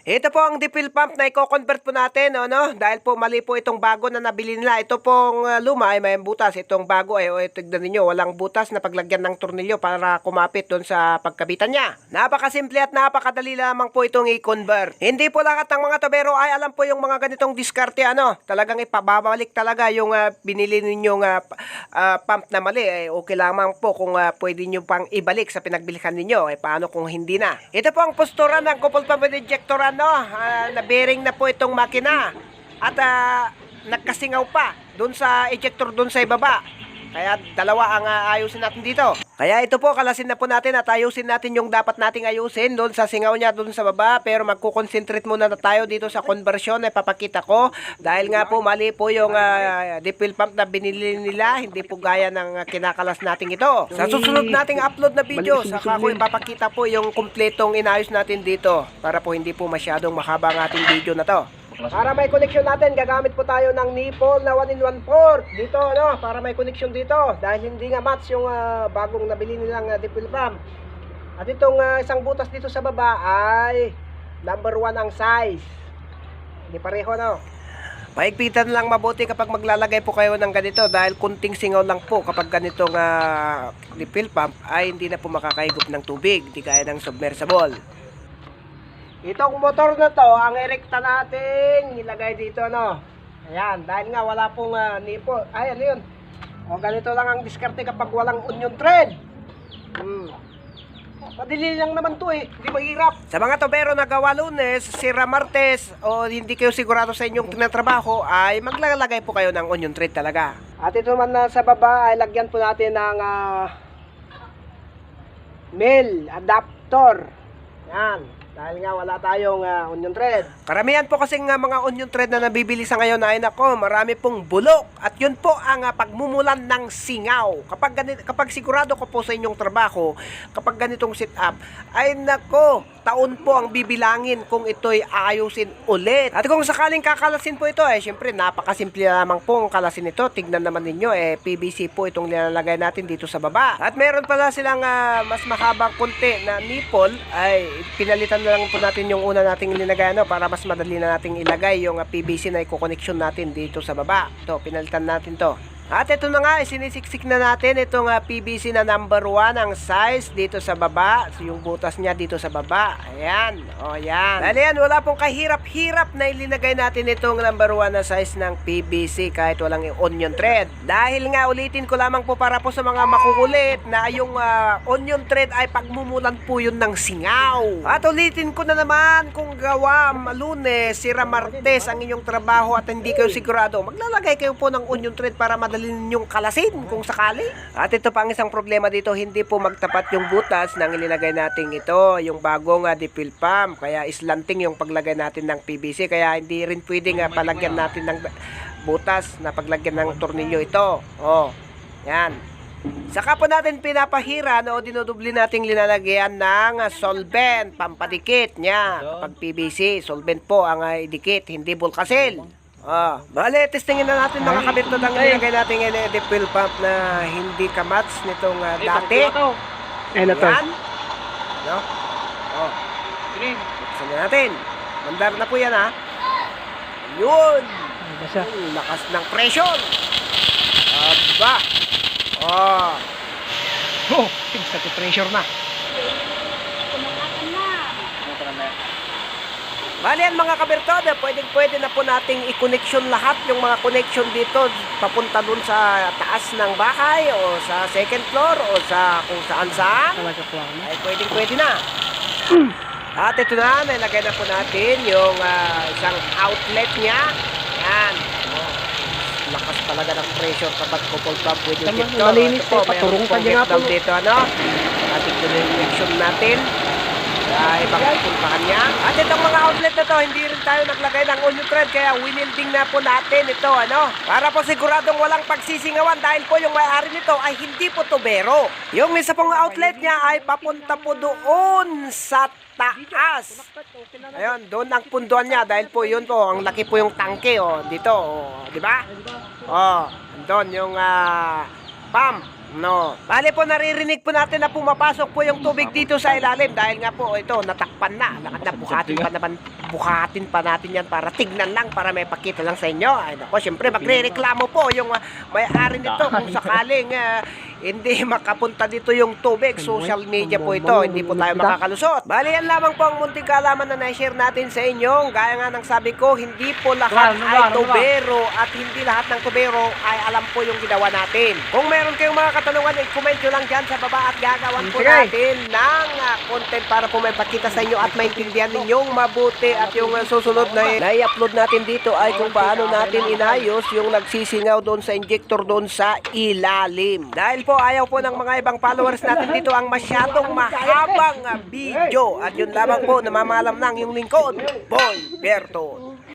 Ito po ang dipil pump na i-convert po natin, ano? Dahil po mali po itong bago na nabili nila. Ito pong uh, luma ay may butas. Itong bago ay, o tignan ninyo, walang butas na paglagyan ng tornilyo para kumapit doon sa pagkabitan niya. Napakasimple at napakadali lamang po itong i-convert. Hindi po lahat ng mga tobero ay alam po yung mga ganitong diskarte, ano? Talagang ipababalik talaga yung uh, binili ninyong uh, uh, pump na mali. Eh, okay lamang po kung uh, pwede nyo pang ibalik sa pinagbilikan ninyo. Eh, paano kung hindi na? Ito po ang postura ng couple pump injector, ano? Ah, na bearing na po itong makina. At ah, nagkasingaw pa doon sa ejector doon sa ibaba. Kaya dalawa ang ah, ayusin natin dito. Kaya ito po, kalasin na po natin at ayusin natin yung dapat nating ayusin doon sa singaw niya doon sa baba. Pero magkukonsentrate muna na tayo dito sa conversion na ipapakita ko. Dahil nga po mali po yung uh, dipil pump na binili nila. Hindi po gaya ng ah, kinakalas nating ito. Sa susunod nating upload na video, saka ko ipapakita po yung kumpletong inayos natin dito. Para po hindi po masyadong mahaba ang ating video na to. Para may connection natin, gagamit po tayo ng nipple na 1 in 1 port. Dito, ano, para may connection dito. Dahil hindi nga match yung ah, bagong nabili nilang uh, dipple pump. At itong ah, isang butas dito sa baba ay number 1 ang size. Hindi pareho, no? Paigpitan lang mabuti kapag maglalagay po kayo ng ganito dahil kunting singaw lang po kapag ganitong uh, refill pump ay hindi na po makakaigop ng tubig, hindi gaya ng submersible. Itong motor na to, ang erekta natin, ilagay dito, no? Ayan, dahil nga wala pong uh, nipo. Ay, ano yun? O, ganito lang ang diskarte kapag walang onion thread. Hmm. Madali lang naman to eh, hindi mahirap. Sa mga tobero na gawa lunes, sira martes, o hindi kayo sigurado sa inyong tinatrabaho, ay maglalagay po kayo ng onion thread talaga. At ito naman na sa baba, ay lagyan po natin ng ah, mail adapter. Yan. Dahil nga wala tayong ah, onion thread. Karamihan po kasing nga mga onion thread na nabibili sa ngayon ay nako, marami pong bulok. At yun po ang ah, pagmumulan ng singaw. Kapag, ganit, kapag sigurado ko po sa inyong trabaho, kapag ganitong sit up, ay nako, taon po ang bibilangin kung ito'y ayusin ulit. At kung sakaling kakalasin po ito, eh, syempre napakasimple lamang po ang kalasin ito. Tignan naman ninyo, eh, PVC po itong nilalagay natin dito sa baba. At meron pala silang ah, mas mahabang konti na nipple, ay pinalitan na lang po natin yung una nating linagay ano, para mas madali na nating ilagay yung ah, PVC na i-connection natin dito sa baba. Ito, pinalitan natin to. At ito na nga, sinisiksik na natin itong ah, PVC na number 1 ang size dito sa baba. So, yung butas niya dito sa baba. Ayan. O, yan. Dahil yan, wala pong kahirap-hirap na ilinagay natin itong number 1 na size ng PVC kahit walang onion thread. Dahil nga, ulitin ko lamang po para po sa mga makukulit na yung ah, onion thread ay pagmumulan po yun ng singaw. At ulitin ko na naman kung gawa lunes, sira martes ang inyong trabaho at hindi kayo sigurado, maglalagay kayo po ng onion thread para madali ninyong kalasin kung sakali. At ito pa ang isang problema dito, hindi po magtapat yung butas ng ilinagay natin ito, yung bagong uh, dipil pump. Kaya islanting yung paglagay natin ng PVC, kaya hindi rin pwedeng uh, palagyan natin ng butas na paglagyan ng tornilyo ito. Oh, yan. Saka po natin pinapahira no, dinudubli nating linalagyan ng solvent, pampadikit niya. Kapag PVC, solvent po ang ah, idikit, hindi bulkasil. Ah, bale, testingin na natin mga kabit na lang nilagay natin yung LED fill pump na hindi kamats nitong ah, dati. Ayun na to. Yan. No? Oh, buksan na natin. Mandar na po yan ha. Yun. Basa. Ang lakas ng pressure. Aba. Oh. Oh, tigsa ko pressure na. Bali yan mga kabertoda, pwedeng pwede na po nating i-connection lahat yung mga connection dito papunta dun sa taas ng bahay o sa second floor o sa kung saan saan. Ako. Ay pwedeng pwede na. At ito na, nilagay na po natin yung ah, isang outlet niya. Yan. Oh, lakas talaga ng pressure kapag couple pump with yung dito. malinis po, eh, paturong po. dito, ano? Ating connection natin. Sa ibang puntahan niya. At itong mga outlet na to, hindi rin tayo naglagay ng onion thread, kaya winilding na po natin ito, ano? Para po siguradong walang pagsisingawan dahil po yung may-ari nito ay hindi po tubero. Yung isa pong outlet niya ay papunta po doon sa taas. Ayun, doon ang punduan niya dahil po yun po, ang laki po yung tangke, oh, dito, oh, di ba? Oh, doon yung ah, pump. No. Bali po naririnig po natin na pumapasok po yung tubig dito sa ilalim dahil nga po ito natakpan na. Lakad na buhatin pa naman buhatin pa natin yan para tignan lang para may pakita lang sa inyo. Ay nako, syempre magrereklamo po yung uh, may-ari nito kung sakaling uh, hindi makapunta dito yung tubig. Social media po ito, hindi po tayo makakalusot. Bali yan lamang po ang munting kaalaman na na-share natin sa inyo. Gaya nga ng sabi ko, hindi po lahat ay tubero at hindi lahat ng tubero ay alam po yung ginawa natin. Kung meron kayong mga katanungan, i-comment nyo lang dyan sa baba at gagawan po natin ng ah, content para po may pakita sa inyo at maintindihan ninyong mabuti at yung ah, susunod na i-upload natin dito ay kung paano natin inayos yung nagsisingaw doon sa injector doon sa ilalim. Dahil po ayaw po ng mga ibang followers natin dito ang masyadong mahabang ah, video at yun lamang po namamalam ng yung lingkod, Boy Berto